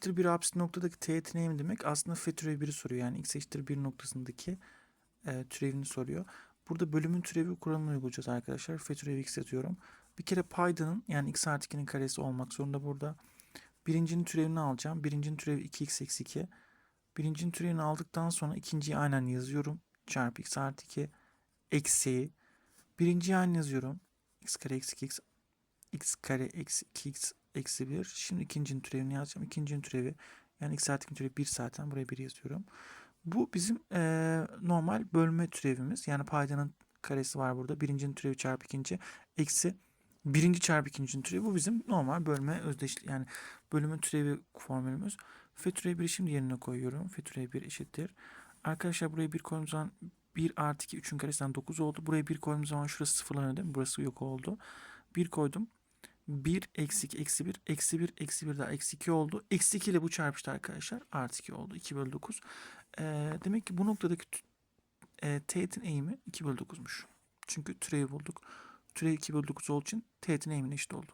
eşittir 1 apsit noktadaki teğetin eğimi demek aslında f türevi 1'i soruyor. Yani x eşittir 1 noktasındaki e, türevini soruyor. Burada bölümün türevi kuralını uygulayacağız arkadaşlar. F türevi x yazıyorum. Bir kere paydanın yani x artı 2'nin karesi olmak zorunda burada. Birincinin türevini alacağım. Birincinin türevi 2x eksi 2. Birincinin türevini aldıktan sonra ikinciyi aynen yazıyorum. Çarpı x artı 2 eksi. Birinciyi aynen yazıyorum. x kare eksi 2x x kare eksi 2x eksi 1. Şimdi ikincinin türevini yazacağım. İkincinin türevi yani x artı 2'nin türevi 1 zaten. Buraya 1 yazıyorum. Bu bizim eee, normal bölme türevimiz. Yani paydanın karesi var burada. Birincinin türevi çarpı ikinci eksi birinci çarpı ikincinin türevi. Bu bizim normal bölme özdeşli yani bölümün türevi formülümüz. F türevi 1'i şimdi yerine koyuyorum. F türevi 1 eşittir. Arkadaşlar buraya 1 koyduğumuz zaman 1 artı 2 3'ün karesinden 9 oldu. Buraya 1 koyduğumuz zaman şurası sıfırlanıyor değil mi? Burası yok oldu. 1 koydum. 1 eksi 2 eksi 1 eksi 1 eksi 1 daha eksi 2 oldu. Eksi 2 ile bu çarpıştı arkadaşlar. Artı 2 oldu. 2 bölü 9. Ee, demek ki bu noktadaki e, teğetin eğimi 2 bölü 9'muş. Çünkü türevi bulduk. Türev 2 bölü 9 olduğu için teğetin eğimine eşit oldu.